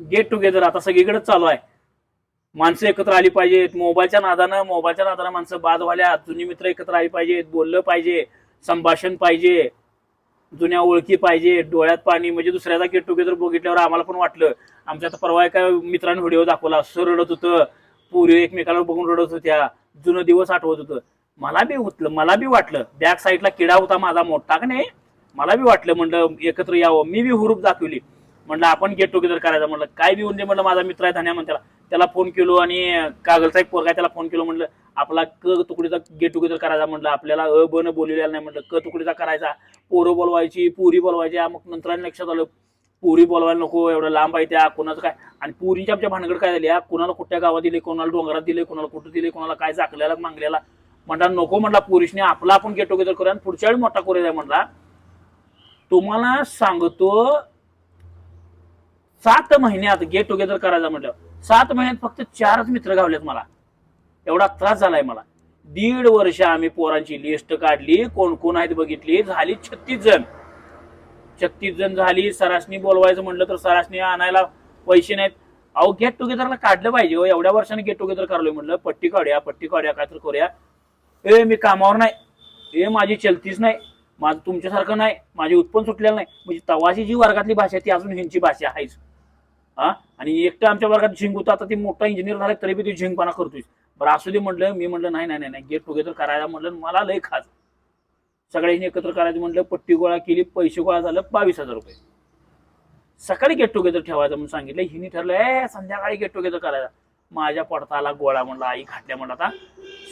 Get together आता सगळीकडेच चालू आहे. माणसं एकत्र आली पाहिजेत. मोबाईलच्या नादानं मोबाईलच्या नादानं माणसं बाद व्हाल्या जुनी मित्र एकत्र आली पाहिजेत. बोललं पाहिजे. संभाषण पाहिजे. जुन्या ओळखी पाहिजे. डोळ्यात पाणी. म्हणजे दुसऱ्याचा गेट टुगेदर बघितल्यावर आम्हाला पण वाटलं. आमच्या आता परवा एका मित्राने व्हिडिओ दाखवला. असं रडत होतं. पोरी एकमेकाला बघून रडत होत्या. जुनं दिवस आठवत होतं. मला बी होतलं. मला बी वाटलं. बॅक साईडला किडा होता माझा मोठा का नाही? मला बी वाटलं. म्हणलं एकत्र यावं. मी बी हुरूप दाखवली. म्हणलं आपण गेट टुगेदर करायचं. म्हटलं काय बी दे म्हटलं माझा मित्र आहे धन्या म्हणत्याला त्याला. फोन केलो आणि कागलचा एक पोरगा त्याला फोन केलो म्हणलं आपला क तुकडीचा गेट टुगेदर करायचा म्हटलं आपल्याला अ बन बोललेला नाही म्हटलं क तुकडीचा करायचा पोरं बोलवायची पुरी बोलवायची मग नंतर लक्षात आलं पुरी बोलवायला नको एवढं लांब आहे त्या कोणाचं काय? आणि पुरीच्या आमच्या भानगड काय झाली कोणाला कुठल्या गावात दिले कोणाला डोंगरात दिले कोणाला कुठं दिले कोणाला काय झाकल्याला मागलेला. म्हणला नको म्हटला पुरुषने आपला आपण गेट टुगेदर करूया आणि पुढच्या वेळी मोठा करूया म्हटला. तुम्हाला सांगतो सात महिन्यात गेट टुगेदर करायचं म्हटलं सात महिन्यात फक्त चारच मित्र गावलेत मला. एवढा त्रास झालाय मला. दीड वर्ष आम्ही पोरांची लिस्ट काढली कोण कोण आहेत बघितली झाली छत्तीस जण. छत्तीस जण झाली सरासनी बोलवायचं म्हटलं तर सरासनी आणायला पैसे नाहीत. अहो गेट टुगेदरला काढलं पाहिजे हो एवढ्या वर्षाने गेट टुगेदर करलोय म्हटलं पट्टी काढूया पट्टी काढूया काय तर करूया. ए मी कामावर नाही. ए माझी चलतीच नाही. माझं तुमच्यासारखं नाही. माझे उत्पन्न सुटलेलं नाही. म्हणजे तवाची जी वर्गातली भाषा आहे ती अजून ह्यांची भाषा आहेच. हा? आणि एकटं आमच्या वर्गात झिंग होता आता ती मोठा इंजिनियर झाला तरी बी तू झिंगपणा करतोय बरं असू दे म्हटलं मी म्हटलं नाही नाही नाही, गेट टुगेदर करायला म्हटलं मला लय खास सगळ्यांनी एकत्र करायचं म्हटलं पट्टी गोळा केली पैसे गोळा झालं बावीस हजार रुपये. सकाळी गेट टुगेदर ठेवायचं म्हणून सांगितलं हिनी ठरलं ए संध्याकाळी गेट टुगेदर करायचा माझ्या पडताला गोळा म्हणला आई खाटल्या म्हणला आता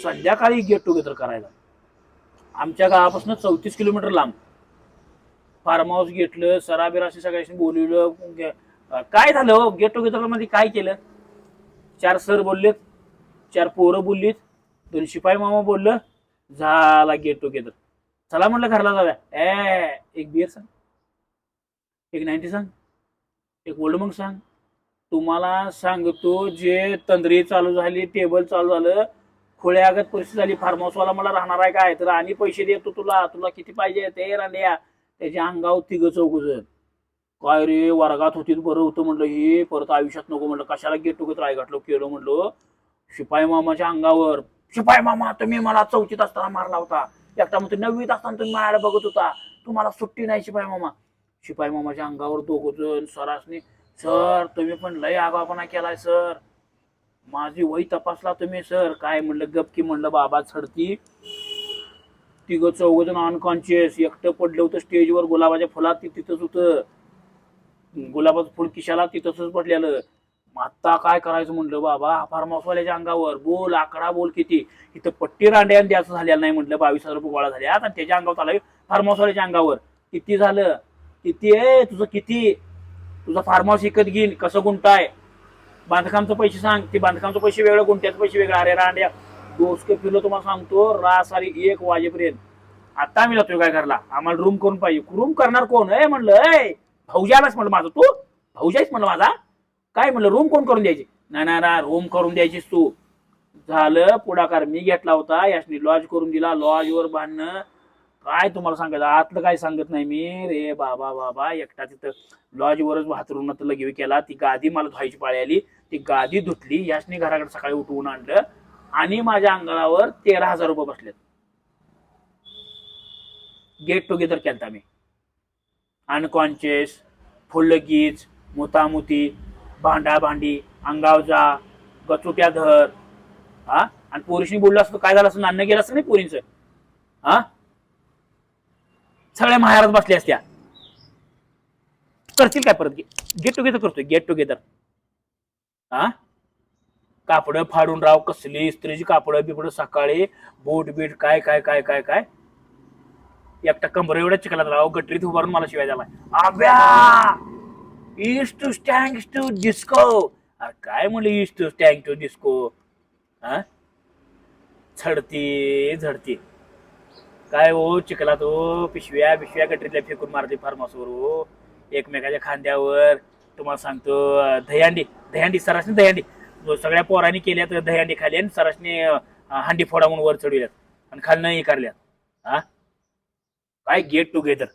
संध्याकाळी गेट टुगेदर करायला. आमच्या गावापासून चौतीस किलोमीटर लांब. फार्म हाऊस घेतलं सराबिराशी असे सगळ्यांशी बोलवलं काय झालं हो? गेट टुगेदरमध्ये काय केलं? चार सर बोललेत चार पोरं बोललीत दोन शिपाई मामा बोललं झाला गेट टुगेदर चला म्हटलं घरला जाऊया. ए एक बिअर सांग एक नाईन्टी सांग एक ओल्ड मग सांग. तुम्हाला सांगतो जे तंद्री चालू झाली टेबल चालू झालं खोळ्यागत परिस्थिती झाली फार्म हाऊसवाला मला राहणार आहे काय? तर आणि पैसे देतो तुला. तुला किती पाहिजे? ते रांड्या त्याच्या अंगावर तिघ चौघ काय रे वर्गात होती बरं होतं म्हणलं हे परत आयुष्यात नको म्हणलं. कशाला गेट टुगेदर आहे घातलं केलं म्हणलं? शिपाई मामाच्या अंगावर. शिपाई मामा तुम्ही मला चौथीत असताना मारला होता. एकटा म्हणतो नववीत असताना तुम्ही मारायला बघत होता. तुम्हाला सुट्टी नाही शिपाई मामा. शिपाई मामाच्या अंगावर दोघं जण सरासने सर तुम्ही पण लय आगापणा केलाय सर. माझी वही तपासला तुम्ही सर. काय म्हणलं गपकी म्हणलं बाबा चढती तिघं चौघ जण अनकॉन्शियस एकटं पडलं होतं स्टेजवर गुलाबाच्या फुलात ती तिथंच होतं. गुलाबाचं फुल किशाला तसंच पडलेलं आता काय करायचं म्हणलं बाबा फार्मासवाल्याच्या अंगावर बोल आकडा बोल किती. इथं पट्टी रांड्या द्यायचं झालेलं नाही म्हटलं बावीस हजार रुपये गोळा झाल्या आणि त्याच्या अंगावर आलं फार्मासवाल्याच्या अंगावर. किती झालं? किती? आहे तुझं किती? तुझं फार्मास विकत घेईन कसं गुंटाय बांधकामचं पैसे सांग ते बांधकामचं पैसे वेगळं गुंट्याचं पैसे वेगळं. अरे रांड्या डोसके फिरलो तुम्हाला सांगतो रासारी एक वाजेपर्यंत. आता आम्ही जातोय काय घरला? आम्हाला रूम करून पाहिजे. रूम करणार कोण? आहे म्हणलं भाऊजालाच म्हणलं माझं तू? भाऊजाईच म्हणलं माझा? काय म्हणलं रूम कोण करून द्यायची? नाही ना ना रूम करून द्यायचीस तू. झालं पुढाकार मी घेतला होता यासनी लॉज करून दिला लॉजवर बांधणं. काय तुम्हाला सांगायचं? आतलं काय सांगत नाही मी. रे बाबा बाबा एकटा तिथं लॉजवरच वाहतरून लगेवी केला. ती गादी मला धुवायची पाळी आली. ती गादी धुतली. यासनी घराकडे सकाळी उठवून आणलं. आणि माझ्या अंगावर तेरा हजार रुपये बसलेत. गेट टुगेदर केलता मी. अनकॉन्शियस फुलगीच मुतामुती भांडा भांडी अंगाव जा गचुट्या धर हा? आणि पोरीशी बोललं असतं काय झालं असं अन्न गेलं असतं नाही पोरींचं? हा? सगळ्या महाराज बसल्या असत्या. करतील काय परत? गेट टुगेदर करतोय गेट टुगेदर हा? कापडं फाडून राव कसली स्त्रीची कापडं बिपडं सकाळी बोट बीट काय काय काय काय काय? एकटा कंबर एवढ्या चिखलात राव गटरीत उभारून मला शिवाय झाला आब्या इज टू स्टँग टू डिस्को काय म्हणलं इज टू स्टँग टू डिस्को हा झडती झडती. काय हो चिखलात हो पिशव्या पिशव्या गटरीतल्या फेकून मारते फार्मासवर हो. एकमेकाच्या खांद्यावर. तुम्हाला सांगतो दह्यांडी दहीहंडी दहीहंडी सरासनी दहीहंडी. सगळ्या पोरांनी केल्यात दहीहंडी खाली आणि सरासनी हांडी हंडी फोडा म्हणून वर चढविल्यात. आणि खालनं हे करल्यात. हा काय गेट टुगेदर